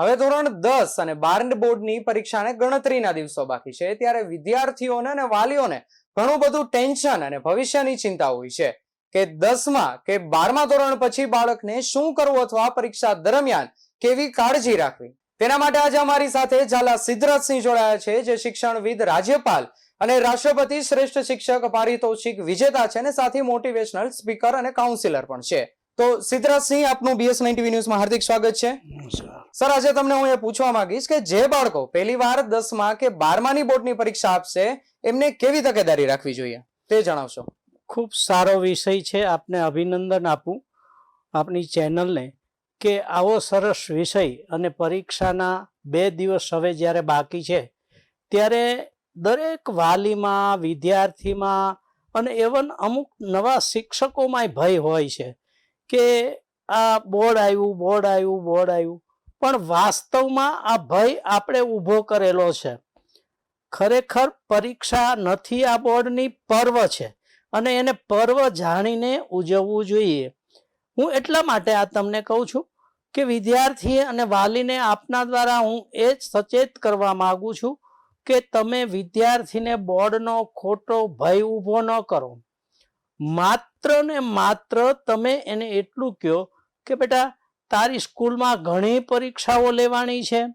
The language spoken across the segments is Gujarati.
હવે ધોરણ દસ અને બાર બોર્ડની પરીક્ષાને ગણતરીના દિવસો બાકી છે. ત્યારે વિદ્યાર્થીઓને અને વાલીઓને ઘણું બધું ટેન્શન અને ભવિષ્યની ચિંતા હોય છે કે દસમાં કે બારમા ધોરણ પછી બાળકને શું કરવું અથવા પરીક્ષા દરમિયાન કેવી કાળજી રાખવી? તેના માટે આજે અમારી સાથે ઝાલા સિદ્ધરાજસિંહ જોડાયા છે, જે શિક્ષણવિદ રાજ્યપાલ અને રાષ્ટ્રપતિ શ્રેષ્ઠ શિક્ષક પારિતોષિક વિજેતા છે અને સાથે મોટિવેશનલ સ્પીકર અને કાઉન્સિલર પણ છે. તો સિદ્ધરાજસિંહ આપનું બીએસ નાઇન્ટી ન્યૂઝમાં હાર્દિક સ્વાગત છે. સર, આજે તમને હું એ પૂછવા માંગીશ કે જે બાળકો પહેલી વાર દસમા કે બારમાની બોર્ડની પરીક્ષા આપશે, એમને કેવી તકેદારી રાખવી જોઈએ? તે જણાવશો. ખૂબ સારો વિષય છે, આપને અભિનંદન આપું આપની ચેનલને કે આવો સરસ વિષય અને પરીક્ષાના બે દિવસ હવે જ્યારે બાકી છે, ત્યારે દરેક વાલીમાં, વિદ્યાર્થીમાં અને એવન અમુક નવા શિક્ષકોમાંય ભય હોય છે. કે આ બોર્ડ આવ્યું બોર્ડ આવ્યું બોર્ડ આવ્યું. પણ વાસ્તવમાં આ ભય આપણે ઊભો કરેલો છે. ખરેખર પરીક્ષા નથી આ બોર્ડની, પર્વ છે. અને એને પર્વ જાણીને ઉજવવું જોઈએ. હું એટલા માટે આ તમને કહું છું કે વિદ્યાર્થીએ અને વાલીને આપના દ્વારા હું એ જ સચેત કરવા માગું છું કે તમે વિદ્યાર્થીને બોર્ડનો ખોટો ભય ઊભો ન કરો. માત્ર ને માત્ર તમે એને એટલું કહો કે બેટા, તારી સ્કૂલમાં ઘણી પરીક્ષાઓ લેવાની છે,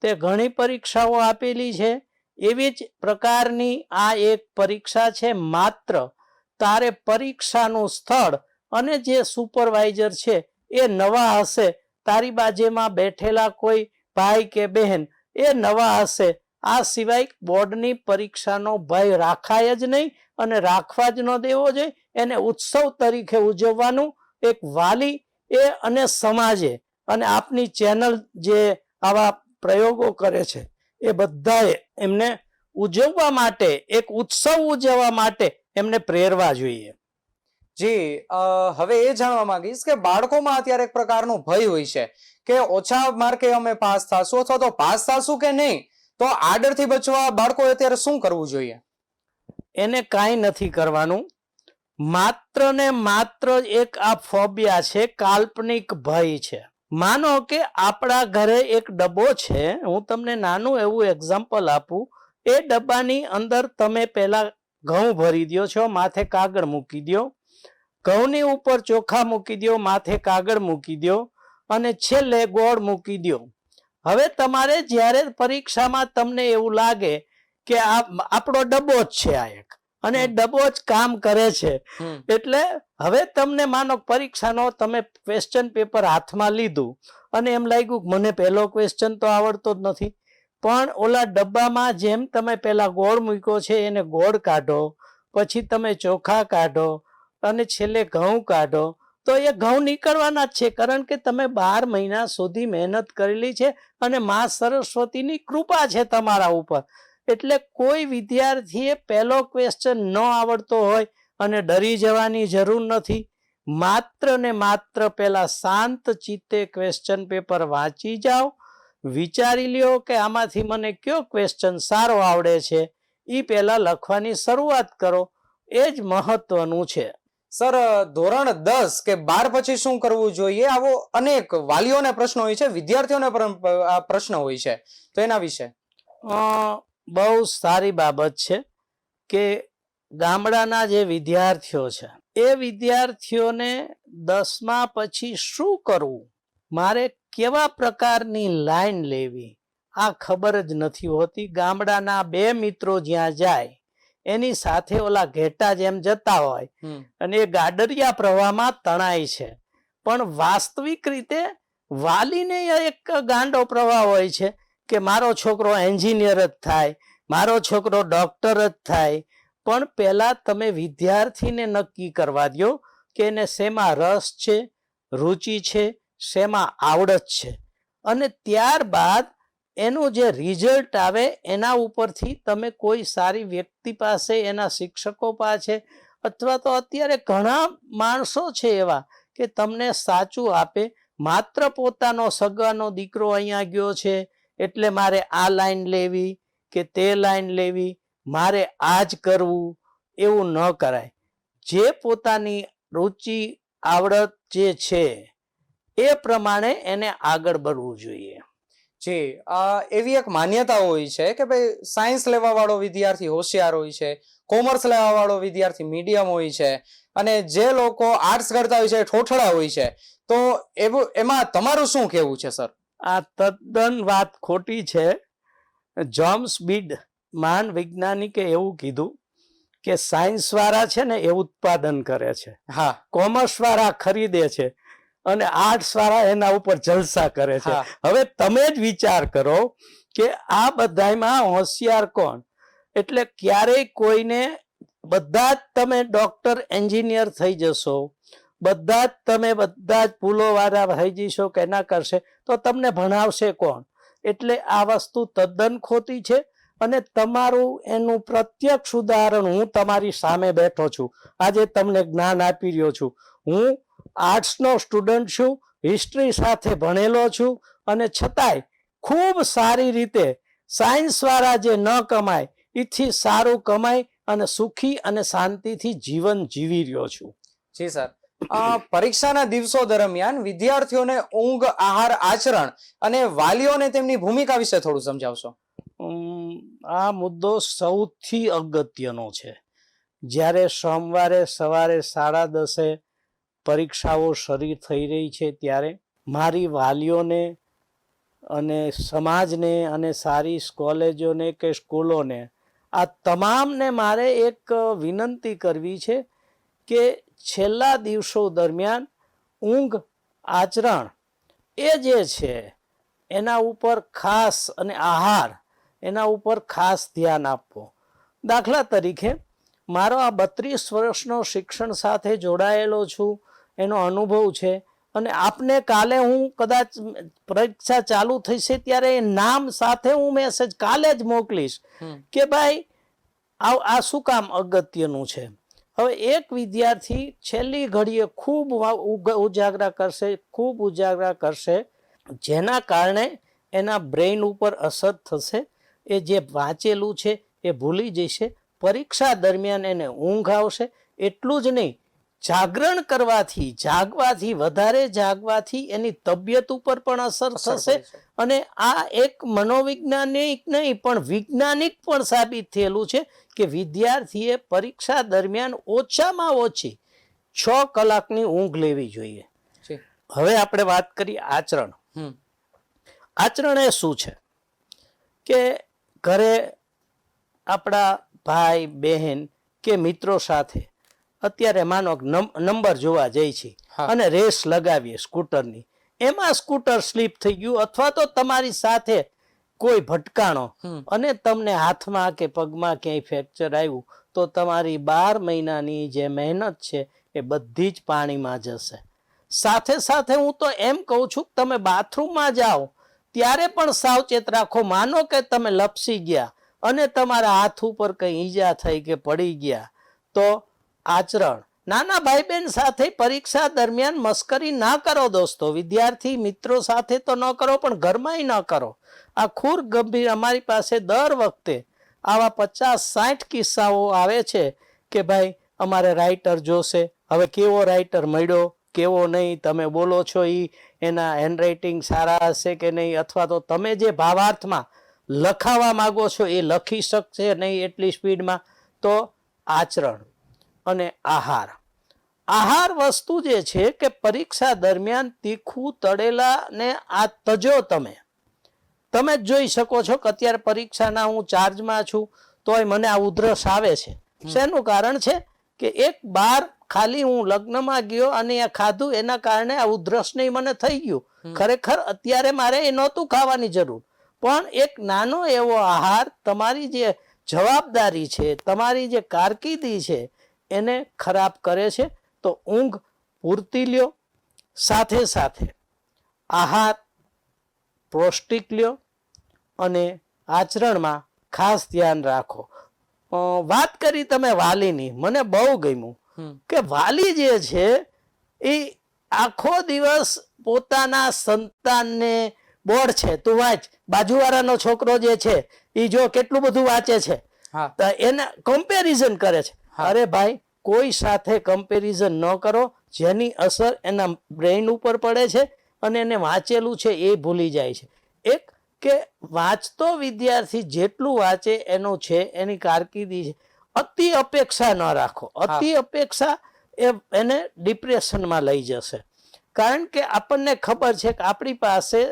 તે ઘણી પરીક્ષાઓ આપેલી છે, એવી જ પ્રકારની આ એક પરીક્ષા છે માત્ર. તારે પરીક્ષાનું સ્થળ અને જે સુપરવાઇઝર છે એ નવા હશે. તારી બાજુમાં બેઠેલા કોઈ ભાઈ કે બહેન એ નવા હશે. આ સિવાય બોર્ડની પરીક્ષાનો ભય રાખાય જ નહીં અને રાખવા જ ન દેવો જોઈએ. એને ઉત્સવ તરીકે ઉજવવાનું એક વાલી એ અને સમાજે અને આપની ચેનલ જે આવા પ્રયોગો કરે છે એ બધાએ એમને ઉજવવા માટે એક ઉત્સવ ઉજવવા માટે એમને પ્રેરવા જોઈએ. જી હવે એ જાણવા માંગીશ કે બાળકોમાં અત્યારે એક પ્રકારનો ભય હોય છે કે ઓછા માર્કે અમે પાસ થાશું અથવા તો પાસ થાશું કે નહીં તો આડરથી બચવા બાળકોએ અત્યારે શું કરવું જોઈએ? એને કાંઈ નથી કરવાનું. માત્ર ને માત્ર એક આ ફોબિયા છે, કાલ્પનિક ભય છે. માનો કે આપણા ઘરે એક ડબ્બો છે, હું તમને નાનું એવું એક્ઝામ્પલ આપું. એ ડબ્બાની અંદર તમે પહેલા ઘઉં ભરી દ્યો, છો, માથે કાગળ મૂકી દ્યો. ઘઉંની ઉપર ચોખા મૂકી દ્યો, માથે કાગળ મૂકી દ્યો અને છેલ્લે ગોળ મૂકી દ્યો. હવે તમારે જ્યારે પરીક્ષામાં તમને એવું લાગે કે આ, આપણો ડબ્બો જ છે આ એક. અને જ કામ કરે છે. એટલે હવે તમને માનો પરીક્ષાનો તમે ક્વેશ્ચન પેપર હાથમાં લીધું અને એમ લાગ્યું કે મને પહેલો ક્વેશ્ચન તો આવડતો જ નથી. પણ ઓલા ડબ્બામાં જેમ તમે પહેલા ગોળ મૂક્યો છે એને ગોળ કાઢો પછી તમે ચોખા કાઢો અને છેલ્લે ઘઉં કાઢો તો એ ઘઉં નીકળવાના જ છે. કારણ કે તમે બાર મહિના સુધી મહેનત કરેલી છે અને મા સરસ્વતીની કૃપા છે તમારા ઉપર. એટલે કોઈ વિદ્યાર્થીએ પહેલો ક્વેશ્ચન ન આવડતો હોય અને ડરી જવાની જરૂર નથી. માત્ર ને માત્ર પહેલાં શાંત ચિત્તે ક્વેશ્ચન પેપર વાંચી જાઓ. વિચારી લ્યો કે આમાંથી મને કયો ક્વેશ્ચન સારો આવડે છે. એ પહેલાં લખવાની શરૂઆત કરો. એ જ મહત્વનું છે. સર ધોરણ દસ કે બાર પછી શું કરવું જોઈએ? આવો અનેક વાલીઓને પ્રશ્ન હોય છે વિદ્યાર્થીઓને પ્રશ્ન હોય છે. તો એના વિશે? બહુ સારી બાબત છે કે ગામડાના જે વિદ્યાર્થીઓ છે એ વિદ્યાર્થીઓને દસમા પછી શું કરવું? મારે કેવા પ્રકારની લાઈન લેવી? આ ખબર જ નથી હોતી. ગામડાના બે મિત્રો જ્યાં જાય એની સાથે ઓલા ઘેટા જેમ જતા હોય અને એ ગાડરિયા પ્રવાહમાં તણાય છે. પણ વાસ્તવિક રીતે વાલીને એક ગાંડો પ્રવાહ હોય છે. કે મારો છોકરો એન્જિનિયર જ થાય, મારો છોકરો ડૉક્ટર જ થાય, પણ પહેલાં તમે વિદ્યાર્થીને નક્કી કરવા દો કે એને શેમાં રસ છે, રુચિ છે, શેમાં આવડત છે. અને ત્યારબાદ એનું જે રિઝલ્ટ આવે એના ઉપરથી તમે કોઈ સારી વ્યક્તિ પાસે, એના શિક્ષકો પાસે અથવા તો અત્યારે ઘણા માણસો છે એવા કે તમને સાચું આપે, માત્ર પોતાનો સગાનો દીકરો અહીંયા ગયો છે એટલે મારે આ લાઈન લેવી કે તે લાઈન લેવી, મારે આ જ કરવું, એવું ન કરાય. જે પોતાની રુચિ, આવડત જે છે, એ પ્રમાણે એને આગળ बढ़વું જોઈએ. જી એવી એક માન્યતા હોય છે કે ભાઈ, સાયન્સ લેવા વાળો વિદ્યાર્થી હોશિયાર હોય છે, કોમર્સ લેવા વાળો વિદ્યાર્થી મીડિયમ હોય છે, અને જે લોકો આર્ટ્સ કરતા હોય છે, એ ઠોઠડા હોય છે, તો એવું, એમાં તમારું શું કહેવું છે, સર? આ તદ્દન વાત ખોટી છે. જોમ્સ બીડ મહાન વૈજ્ઞાનિકે એવું કીધું કે સાયન્સ વાળા છે ને એ ઉત્પાદન કરે છે. હા. કોમર્સ વાળા ખરીદે છે અને આર્ટ્સ વાળા એના ઉપર જલસા કરે છે. હવે તમે જ વિચાર કરો કે આ બધામાં હોશિયાર કોણ? એટલે ક્યારેય કોઈને બધા જ તમે ડોક્ટર એન્જિનિયર થઈ જશો બધા જ તમે બધા જ પુલોવાળા થઈ જઈશો કે ના કરશે, તો તમને ભણાવશે કોણ? એટલે આ વસ્તુ તદ્દન ખોટી છે અને તમારું એનું પ્રત્યક્ષ ઉદાહરણ હું તમારી સામે બેઠો છું. આજે તમને જ્ઞાન આપી રહ્યો છું. હું આર્ટ્સનો સ્ટુડન્ટ છું, હિસ્ટ્રી સાથે ભણેલો છું અને છતાંય ખૂબ સારી રીતે સાયન્સ વાળા જે ન કમાય, એથી સારું કમાય અને સુખી અને શાંતિથી જીવન જીવી રહ્યો છું. જી સર. પરીક્ષાના દિવસો દરમિયાન વિદ્યાર્થીઓને ઊંઘ, આહાર, આચરણ અને વાલીઓને તેમની ભૂમિકા વિશે થોડું સમજાવશો? આ મુદ્દો સૌથી અગત્યનો છે. જ્યારે સોમવારે સવારે સાડા દસે પરીક્ષાઓ શરૂ થઈ રહી છે, ત્યારે મારી વાલીઓને અને સમાજને અને સારી કોલેજોને કે સ્કૂલોને આ તમામને મારે એક વિનંતી કરવી છે કે છેલ્લા દિવસો દરમિયાન ઊંઘ આચરણ એ જે છે એના ઉપર ખાસ અને આહાર એના ઉપર ખાસ ધ્યાન આપવો. દાખલા તરીકે મારો આ બત્રીસ વર્ષનો શિક્ષણ સાથે જોડાયેલો છું એનો અનુભવ છે અને આપને કાલે હું કદાચ પરીક્ષા ચાલુ થશે ત્યારે એ નામ સાથે હું મેસેજ કાલે જ મોકલીશ કે ભાઈ આ આ શું કામ અગત્યનું છે? હવે એક વિદ્યાર્થી છેલ્લી ઘડીએ ખૂબ ઉજાગરા કરશે, ખૂબ ઉજાગરા કરશે, જેના કારણે એના બ્રેઇન ઉપર અસર થશે, એ જે વાંચેલું છે એ ભૂલી જશે, પરીક્ષા દરમિયાન એને ઊંઘ આવશે, એટલું જ નહીં જાગરણ કરવાથી જાગવાથી વધારે જાગવાથી એની તબિયત ઉપર પણ અસર થશે. અને આ એક મનોવૈજ્ઞાનિક નહીં પણ વૈજ્ઞાનિક પણ સાબિત થયેલું છે કે વિદ્યાર્થીએ પરીક્ષા દરમિયાન ઓછામાં ઓછી છ કલાકની ઊંઘ લેવી જોઈએ. હવે આપણે વાત કરીએ આચરણ. આચરણ એ શું છે? કે ઘરે આપણા ભાઈ બહેન કે મિત્રો સાથે અત્યારે માનો નંબર જોવા જઈ છે. અને રેસ લગાવીએ સ્કૂટરની. એમાં સ્કૂટર સ્લીપ થઈ ગયું અથવા તો તમારી સાથે કોઈ ભટકાણો અને તમને હાથમાં કે પગમાં ક્યાંય ફ્રેક્ચર આવ્યું તો તમારી બાર મહિનાની જે મહેનત છે એ બધી જ પાણીમાં જશે. સાથે સાથે હું તો એમ કહું છું કે તમે બાથરૂમમાં જાઓ ત્યારે પણ સાવચેત રાખો. માનો કે તમે લપસી ગયા અને તમારા હાથ ઉપર કંઈ ઈજા થઈ કે પડી ગયા તો આચરણ. નાના ભાઈ બહેન સાથે પરીક્ષા દરમિયાન મસ્કરી ના કરો દોસ્તો. વિદ્યાર્થી મિત્રો સાથે તો ન કરો, પણ ઘરમાંય ન કરો. આ ખૂર ગંભીર અમારી પાસે દર વખતે આવા પચાસ સાઠ કિસ્સાઓ આવે છે કે ભાઈ, અમારે રાઇટર જોશે. હવે કેવો રાઇટર મળ્યો, કેવો નહીં, તમે બોલો છો એ એના હેન્ડરાઇટિંગ સારા હશે કે નહીં, અથવા તો તમે જે ભાવાર્થમાં લખાવા માગો છો એ લખી શકશે નહીં એટલી સ્પીડમાં તો આચરણ. અને આહાર. આહાર વસ્તુ જે છે કે પરીક્ષા દરમિયાન તીખું તળેલા ને આ તજો તમે. તમે જ જોઈ શકો છો કે અત્યારે પરીક્ષાના હું ચાર્જમાં છું તોય મને આ ઉધરસ આવે છે. શેનું કારણ છે કે એક બાર ખાલી હું લગ્નમાં ગયો અને એ ખાધું એના કારણે આ ઉધરસ નહીં મને થઈ ગયું. ખરેખર અત્યારે મારે એ નહોતું ખાવાની જરૂર. પણ એક નાનો એવો આહાર તમારી જે જવાબદારી છે તમારી જે કારકિર્દી છે એને ખરાબ કરે છે તો ઊંઘ પૂરતી લ્યો. સાથે સાથે આહાર પૌષ્ટિક લ્યો અને આચરણમાં ખાસ ધ્યાન રાખો. વાત કરી તમે વાલીની મને બહુ ગમ્યું કે વાલી જે છે એ આખો દિવસ પોતાના સંતાનને બોર્ડ છે. તું વાંચ બાજુવાળાનો છોકરો જે છે એ જો કેટલું બધું વાંચે છે. એને તો એના કમ્પેરિઝન કરે છે. અરે ભાઈ કોઈ સાથે કમ્પેરિઝન ન કરો. જેની અસર એના બ્રેઇન ઉપર પડે છે અને એને વાંચેલું છે એ ભૂલી જાય છે. એક કે વાંચતો વિદ્યાર્થી જેટલું વાંચે એનું છે એની કારકિર્દી છે અતિ અપેક્ષા ન રાખો. અતિ અપેક્ષા એ એને ડિપ્રેશનમાં લઈ જશે. કારણ કે આપણને ખબર છે કે આપણી પાસે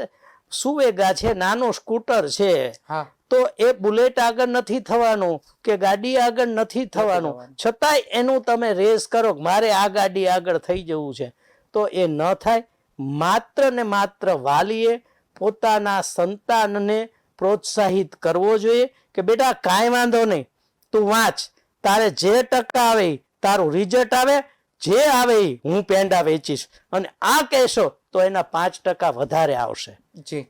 સુવેગા છે નાનું સ્કૂટર છે. હા. તો એ બુલેટ આગળ નથી થવાનું કે ગાડી આગળ નથી થવાનું. છતાંય એનું તમે રેસ કરો મારે આ ગાડી આગળ થઈ જવું છે. તો એ ન થાય. માત્ર ને માત્ર વાલીએ પોતાના સંતાનને પ્રોત્સાહિત કરવો જોઈએ કે બેટા કાંઈ વાંધો નહીં તું વાંચ. તારે જે ટકા આવે તારું રિઝલ્ટ આવે જે આવે હું પેંડા વેચીશ. અને આ કહેશો તો એના પાંચ ટકા વધારે આવશે. જી.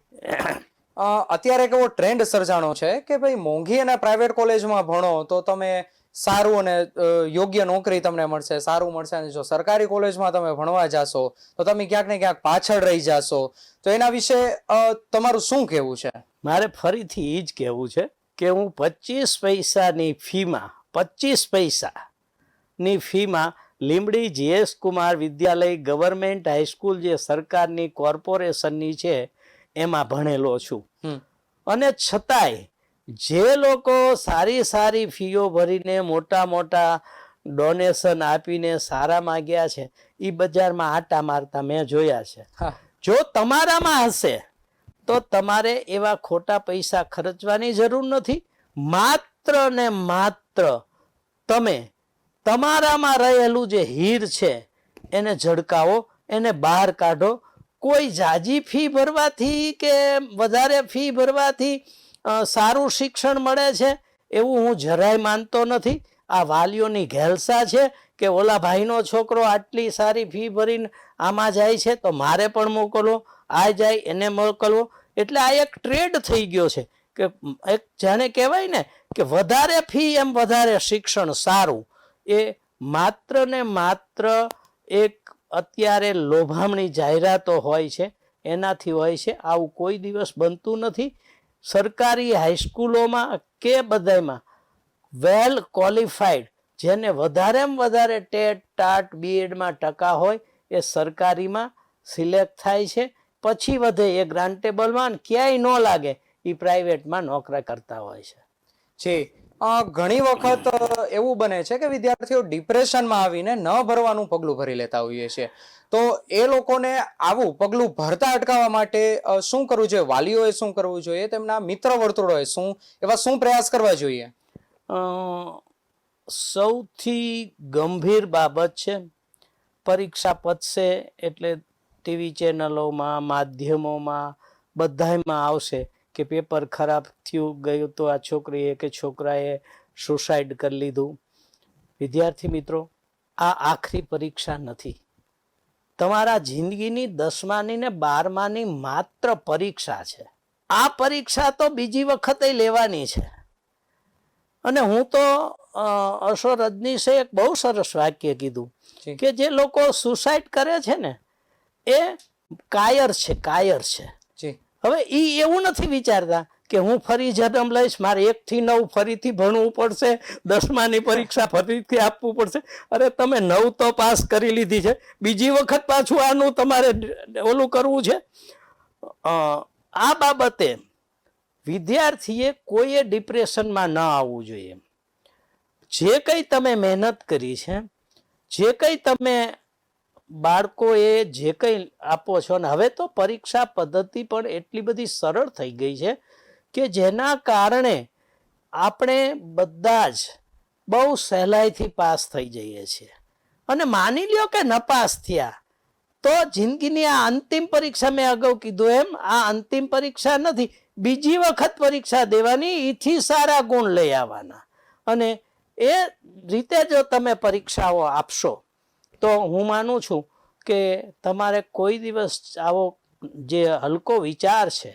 અત્યારે એક એવો ટ્રેન્ડ સર્જાણો છે કે ભાઈ મોંઘી અને પ્રાઇવેટ કોલેજમાં ભણો તો તમે સારું અને યોગ્ય નોકરી તમને મળશે, સારું મળશે અને જો સરકારી કોલેજમાં તમે ભણવા જાશો તો તમે ક્યાંક ને ક્યાંક પાછળ રહી જાશો. તો એના વિશે તમારું શું કહેવું છે? મારે ફરીથી એ જ કહેવું છે કે હું પચીસ પૈસાની ફીમાં, પચીસ પૈસાની ફીમાં લીંબડી જીએસ કુમાર વિદ્યાલય ગવર્મેન્ટ હાઈસ્કૂલ જે સરકારની કોર્પોરેશનની છે એમાં ભણેલો છું. અને છતાંય જે લોકો સારી સારી ફીઓ ભરીને મોટા મોટા ડોનેશન આપીને સારા માગ્યા છે એ બજારમાં આટા મારતા મેં જોયા છે. જો તમારામાં હશે તો તમારે એવા ખોટા પૈસા ખર્ચવાની જરૂર નથી. માત્ર ને માત્ર તમે તમારામાં રહેલું જે હીર છે એને ઝડકાવો એને બહાર કાઢો કોઈ જાજી ફી ભરવાથી કે વધારે ફી ભરવાથી સારું શિક્ષણ મળે છે એવું હું જરાય માનતો નથી. આ વાલીઓની ઘેલસા છે કે ઓલા ભાઈનો છોકરો આટલી સારી ફી ભરીને આમાં જાય છે તો મારે પણ મોકલો આ જાય એને મોકલવો. એટલે આ એક ટ્રેડ થઈ ગયો છે કે એક જાણે કહેવાય ને કે વધારે ફી એમ વધારે શિક્ષણ સારું. એ માત્ર ને માત્ર એક અત્યારે લોભામણી જાહેરાતો હોય છે એનાથી હોય છે આવું કોઈ દિવસ બનતું નથી. સરકારી હાઈસ્કૂલોમાં કે બધામાં વેલ ક્વોલિફાઈડ જેને વધારેમાં વધારે ટેટ ટાટ બીએડમાં ટકા હોય એ સરકારીમાં સિલેક્ટ થાય છે. પછી વધે એ ગ્રાન્ટેબલમાં ક્યાંય ન લાગે એ પ્રાઇવેટમાં નોકરા કરતા હોય છે. અ, ઘણી વખત એવું બને છે કે વિદ્યાર્થીઓ ડિપ્રેશનમાં આવીને ન ભરવાનું પગલું ભરી લેતા હોઈએ છે તો એ લોકોને આવું પગલું ભરતા અટકાવવા માટે શું કરવું જોઈએ? વાલીઓએ શું કરવું જોઈએ? તેમના મિત્ર વર્તુળોએ શું, એવા શું પ્રયાસ કરવા જોઈએ? સૌથી ગંભીર બાબત છે, પરીક્ષા પતશે એટલે ટીવી ચેનલોમાં, માધ્યમોમાં, બધાયમાં આવશે. કે પેપર ખરાબ થયું ગયું તો આ છોકરીએ કે છોકરાએ સુસાઇડ કરી લીધું. વિદ્યાર્થી મિત્રો આ આખરી પરીક્ષા નથી. તમારા જિંદગીની દસમાની ને બારમાની માત્ર પરીક્ષા છે. આ પરીક્ષા તો બીજી વખતે લેવાની છે. અને હું તો અશોર રજનીશે એક બહુ સરસ વાક્ય કીધું કે જે લોકો સુસાઇડ કરે છે ને એ કાયર છે કાયર છે. હવે એ એવું નથી વિચારતા કે હું ફરી જન્મ લઈશ, મારે એક થી નવ ફરીથી ભણવું પડશે, દસમાની પરીક્ષા ફરીથી આપવું પડશે. અરે તમે નવ તો પાસ કરી લીધી છે, બીજી વખત પાછું આનું તમારે ઓલું કરવું છે? આ બાબતે વિદ્યાર્થીએ કોઈએ ડિપ્રેશનમાં ન આવવું જોઈએ. જે કંઈ તમે મહેનત કરી છે, જે કંઈ તમે બાળકોએ જે કંઈ આપો છો અને હવે તો પરીક્ષા પદ્ધતિ પણ એટલી બધી સરળ થઈ ગઈ છે કે જેના કારણે આપણે બધા જ બહુ સહેલાઈથી પાસ થઈ જઈએ છીએ. અને માની લ્યો કે નપાસ થયા, તો જિંદગીની આ અંતિમ પરીક્ષા મેં અગાઉ કીધું એમ, આ અંતિમ પરીક્ષા નથી, બીજી વખત પરીક્ષા દેવાની એથી સારા ગુણ લઈ આવવાના. અને એ રીતે જો તમે પરીક્ષાઓ આપશો. તો હું માનું છું કે તમારે કોઈ દિવસ આવો જે હલકો વિચાર છે,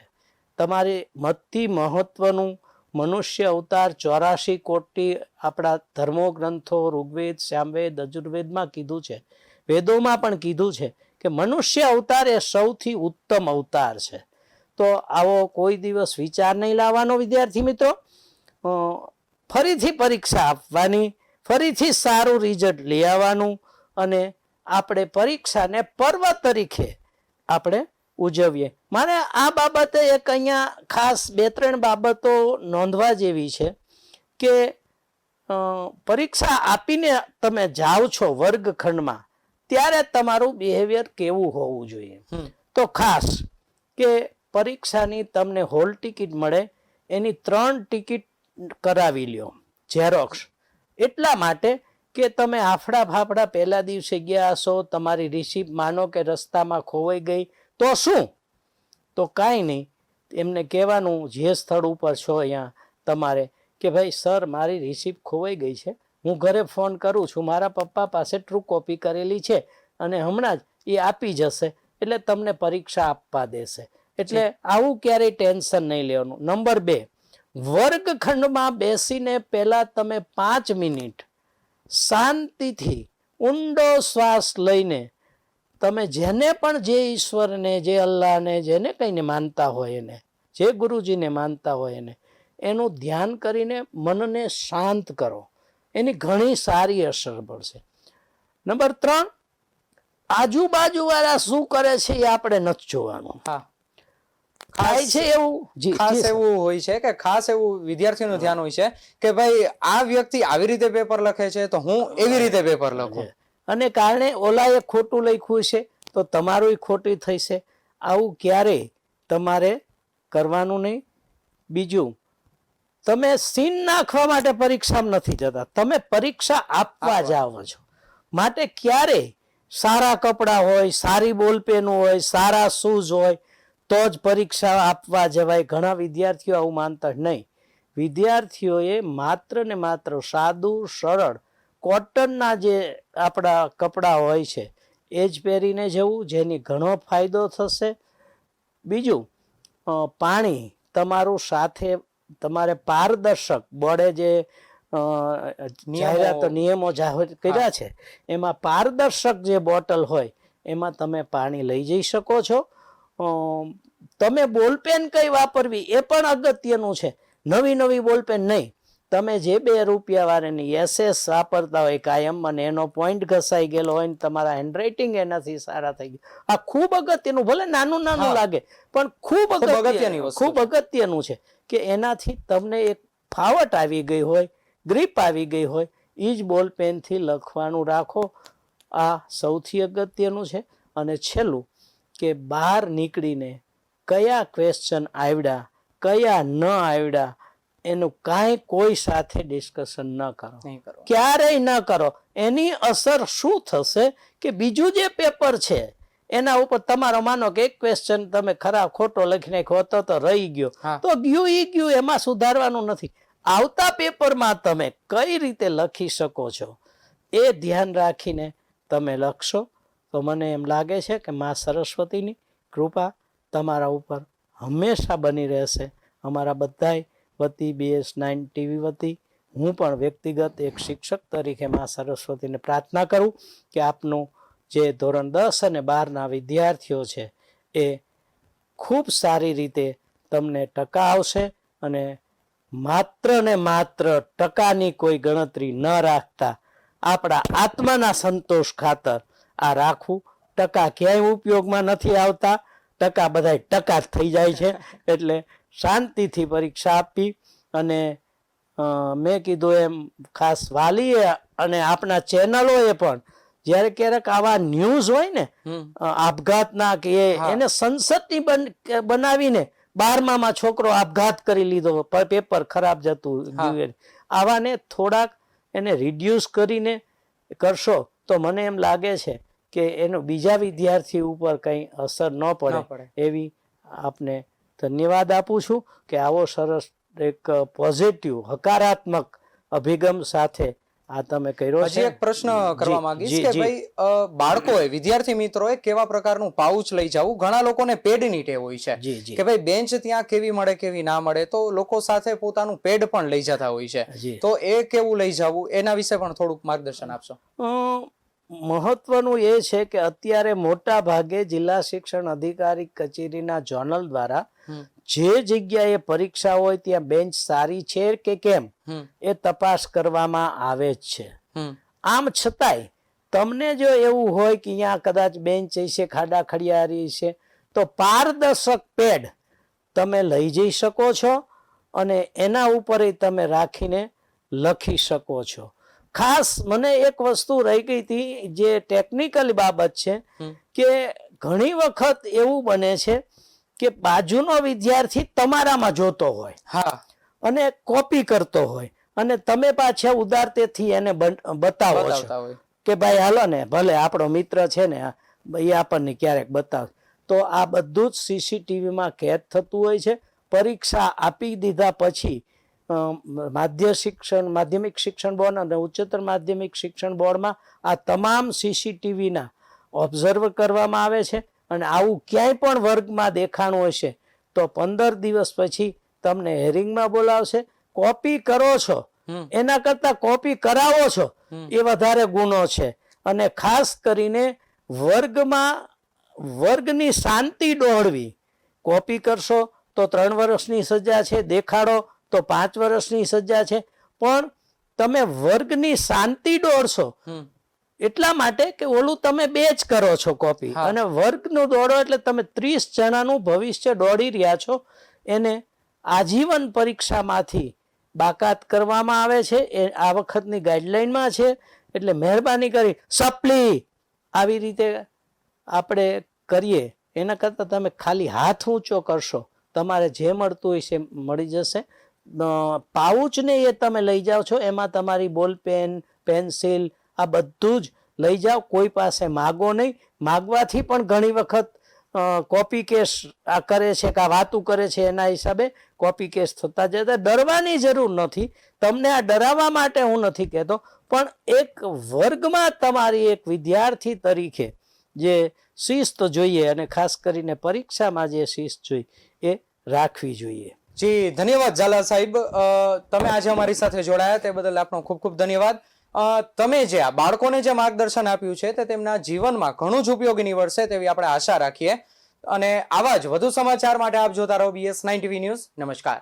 તમારી મતથી મહત્વનું મનુષ્ય અવતાર ચોરાશી કોટી આપણા ધર્મોગ્રંથો, ઋગ્વેદ, શ્યામવેદ અજુર્વેદમાં કીધું છે. વેદોમાં પણ કીધું છે કે મનુષ્ય અવતાર એ સૌથી ઉત્તમ અવતાર છે. તો આવો કોઈ દિવસ વિચાર નહીં લાવવાનો, વિદ્યાર્થી મિત્રો. ફરીથી પરીક્ષા આપવાની, ફરીથી સારું રિઝલ્ટ લઈ આવવાનું અને આપણે પરીક્ષાને પર્વ તરીકે આપણે ઉજવીએ. મારે આ બાબતે એક અહીંયા ખાસ બે ત્રણ બાબતો નોંધવા જેવી છે કે પરીક્ષા આપીને તમે જાઓ છો વર્ગખંડમાં ત્યારે તમારું બિહેવિયર કેવું હોવું જોઈએ. તો ખાસ કે પરીક્ષાની તમને હોલ ટિકિટ મળે એની ત્રણ ટિકિટ કરાવી લ્યો ઝેરોક્ષ એટલા માટે કે તમે આફડા ફાફડા પહેલા દિવસે ગયા હશો તમારી રિસીપ માનો કે રસ્તામાં ખોવાઈ ગઈ તો શું? તો કાંઈ નહીં. એમને કહેવાનું જે સ્થળ ઉપર છો અહીંયા તમારે કે ભાઈ સર મારી રિસીપ ખોવાઈ ગઈ છે. હું ઘરે ફોન કરું છું. મારા પપ્પા પાસે ટ્રુ કોપી કરેલી છે અને હમણાં જ એ આપી જશે. એટલે તમને પરીક્ષા આપવા દેશે. એટલે આવું ક્યારેય ટેન્શન નહીં લેવાનું. નંબર બે વર્ગખંડમાં બેસીને પહેલાં તમે પાંચ મિનિટ શાંતિથી ઊંડો શ્વાસ લઈને તમે જેને પણ જે ઈશ્વરને, જે અલ્લાહને, જેને કંઈને માનતા હોય એને, જે ગુરુજીને માનતા હોય એને, એનું ધ્યાન કરીને મનને શાંત કરો. એની ઘણી સારી અસર પડશે. નંબર ત્રણ, આજુબાજુવાળા શું કરે છે એ આપણે નથી જોવાનું. હા. થાય છે એવું? ખાસ એવું હોય છે કે ખાસ એવું વિદ્યાર્થીનું ધ્યાન હોય છે કે ભાઈ આ વ્યક્તિ આવી રીતે પેપર લખે છે તો હું એવી રીતે પેપર લખું? અને કારણે ઓલાએ ખોટું લખ્યું છે તો તમારું ખોટી થશે આવું ક્યારેય તમારે કરવાનું નહીં? બીજું તમે સીન નાખવા માટે પરીક્ષામાં નથી જતા. તમે પરીક્ષા આપવા આપવા. જાઓ છો. માટે ક્યારેય સારા કપડાં હોય સારી બોલપેન હોય સારા શૂઝ હોય તો જ પરીક્ષા આપવા જવાય. ઘણા વિદ્યાર્થીઓ આવું માનતા નહીં. વિદ્યાર્થીઓએ માત્ર ને માત્ર સાદું સરળ કોટનના જે આપણા કપડાં હોય છે એ જ પહેરીને જવું જેની ઘણો ફાયદો થશે. બીજું પાણી તમારું સાથે તમારે પારદર્શક બોર્ડે જે જાહેરાતો નિયમો જાહેર કર્યા છે એમાં પારદર્શક જે બોટલ હોય એમાં તમે પાણી લઈ જઈ શકો છો. તમે બોલપેન કઈ વાપરવી એ પણ અગત્યનું છે. નવી નવી બોલપેન નહીં. તમે જે બે રૂપિયા વાળાની એસએસ વાપરતા હોય કાયમ અને એનો પોઈન્ટ ઘસાઈ ગયેલો હોય ને તમારા હેન્ડરાઇટિંગ એનાથી સારા થઈ ગયા. આ ખૂબ અગત્યનું ભલે નાનું નાનું લાગે પણ ખૂબ અગત્યની ખૂબ અગત્યનું છે કે એનાથી તમને એક ફાવટ આવી ગઈ હોય ગ્રીપ આવી ગઈ હોય એ જ બોલ પેનથી લખવાનું રાખો. આ સૌથી અગત્યનું છે અને છેલ્લું કે બહાર નીકળીને કયા ક્વેશ્ચન આવડ્યા કયા ન આવડ્યા એનું કાંઈ કોઈ સાથે ડિસ્કશન ન કરો. ક્યારેય ન કરો. એની અસર શું થશે કે બીજું જે પેપર છે એના ઉપર તમારો માનો કે એક ક્વેશ્ચન તમે ખરાબ ખોટો લખી નાખ્યો હતો તો રહી ગયો. તો ગયું ઈ ગયું એમાં સુધારવાનું નથી. આવતા પેપરમાં તમે કઈ રીતે લખી શકો છો એ ધ્યાન રાખીને તમે લખશો. તો મને એમ લાગે છે કે મા સરસ્વતીની કૃપા તમારા ઉપર હંમેશા બની રહેશે. અમારા બધાય વતી બીએસ નાઇન ટીવી વતી, હું પણ વ્યક્તિગત એક શિક્ષક તરીકે મા સરસ્વતીને પ્રાર્થના કરું કે આપનું જે ધોરણ દસ અને બારના વિદ્યાર્થીઓ છે, એ ખૂબ સારી રીતે તમને ટકા આવશે અને માત્ર ને માત્ર ટકાની કોઈ ગણતરી ન રાખતા આપણા આત્માના સંતોષ ખાતર આ રાખવું. ટકા ક્યાંય ઉપયોગમાં નથી આવતા. ટકા બધાય ટકા જ થઈ જાય છે. એટલે શાંતિથી પરીક્ષા આપી અને મેં કીધું એમ ખાસ વાલીએ અને આપણા ચેનલોએ પણ જ્યારે ક્યારેક આવા ન્યૂઝ હોય ને આપઘાતના કે. એને સંસદની બન- બનાવીને બારમામાં છોકરો આપઘાત કરી લીધો પેપર ખરાબ જતું. આવાને થોડાક એને રિડ્યુસ કરીને કરશો તો મને એમ લાગે છે કે એનો બીજા વિદ્યાર્થી ઉપર કંઈ અસર ન પડે એવી આપને ધન્યવાદ આપું છું કે આવો સરસ એક પોઝિટિવ હકારાત્મક અભિગમ સાથે આ તમે કર્યો છે. એક પ્રશ્ન કરવા માંગીશ કે ભાઈ બાળકોએ વિદ્યાર્થી મિત્રોએ કેવા પ્રકારનું પાઉચ લઈ જવું? ઘણા લોકોને પેડની ટેવ હોય છે કે ભાઈ બેન્ચ ત્યાં કેવી મળે કેવી ના મળે તો લોકો સાથે પોતાનું પેડ પણ લઈ જતા હોય છે. તો એ કેવું લઈ જવું? એના વિશે પણ થોડુંક માર્ગદર્શન આપશો. મહત્વનું એ છે કે અત્યારે મોટા ભાગે જિલ્લા શિક્ષણ અધિકારી કચેરીના જોનલ દ્વારા જે જગ્યાએ પરીક્ષા હોય ત્યાં બેન્ચ સારી છે કે કેમ એ તપાસ કરવામાં આવે જ છે. આમ છતાંય તમને જો એવું હોય કે અહીંયા કદાચ બેન્ચ છે ખાડા ખડિયારી છે તો પારદર્શક પેડ તમે લઈ જઈ શકો છો અને એના ઉપર તમે રાખીને લખી શકો છો. ખાસ મને એક વસ્તુ રહી ગઈ હતી જે ટેકનિકલ બાબત છે કે ઘણી વખત એવું બને છે કે બાજુનો વિદ્યાર્થી તમારામાં જોતો હોય હા. અને કોપી કરતો હોય અને તમે પાછા ઉદારતેથી એને બતાવો છો. કે ભાઈ હાલો ને ભલે આપણો મિત્ર છે ને ભાઈ એ આપણને ક્યારેક બતાવ. તો આ બધું જ સીસીટીવીમાં કેદ થતું હોય છે. પરીક્ષા આપી દીધા પછી માધ્ય શિક્ષણ માધ્યમિક શિક્ષણ બોર્ડ અને ઉચ્ચતર માધ્યમિક શિક્ષણ બોર્ડમાં આ તમામ સીસીટીવીના ઓબ્ઝર્વ કરવામાં આવે છે અને આવું ક્યાંય પણ વર્ગમાં દેખાણું હશે તો પંદર દિવસ પછી તમને હેરિંગમાં બોલાવશે. કોપી કરો છો. એના કરતા કોપી કરાવો છો એ વધારે ગુનો છે. અને ખાસ કરીને વર્ગમાં વર્ગની શાંતિ ડોળવી. કોપી કરશો તો ત્રણ વર્ષની સજા છે. દેખાડો. તો પાંચ વર્ષની સજા છે. પણ તમે વર્ગની શાંતિ દોડશો એટલા માટે કે ઓલું તમે બે જ કરો છો કોપી અને વર્ગનું દોડો એટલે તમે ત્રીસ જણાનું ભવિષ્ય દોડી રહ્યા છો. એને આજીવન પરીક્ષામાંથી બાકાત કરવામાં આવે છે. એ આ વખતની ગાઈડલાઈનમાં છે. એટલે મહેરબાની કરી સપ્લી. આવી રીતે આપણે કરીએ. એના કરતાં તમે ખાલી હાથ ઊંચો કરશો. તમારે જે મળતું હોય છે મળી જશે. પાઉચ ને એ તમે લઈ જાઓ છો, એમાં તમારી બોલ પેન, પેન્સિલ, આ બધું જ લઈ જાઓ. કોઈ પાસે માગો નહીં. માગવાથી પણ ઘણી વખત કોપી કેસ આ કરે છે કે આ વાતું કરે છે એના હિસાબે કોપી કેસ થતા જતા ડરવાની જરૂર નથી. તમને આ ડરાવવા માટે હું નથી કહેતો, પણ એક વર્ગમાં તમારી એક વિદ્યાર્થી તરીકે જે શિસ્ત જોઈએ અને ખાસ કરીને પરીક્ષામાં જે શિસ્ત જોઈએ એ રાખવી જોઈએ. જી, ધન્યવાદ ઝાલા સાહેબ. તમે આજે અમારી સાથે જોડાયા, તે બદલ આપનો ખૂબ ખૂબ ધન્યવાદ. તમે જે આ બાળકોને જે માર્ગદર્શન આપ્યું છે, તે તેમના જીવનમાં ઘણું જ ઉપયોગી નીવડશે તેવી આપણે આશા રાખીએ. અને આવા જ વધુ સમાચાર માટે આપ જોતા રહો બીએસ નાઇન ટીવી ન્યૂઝ નમસ્કાર.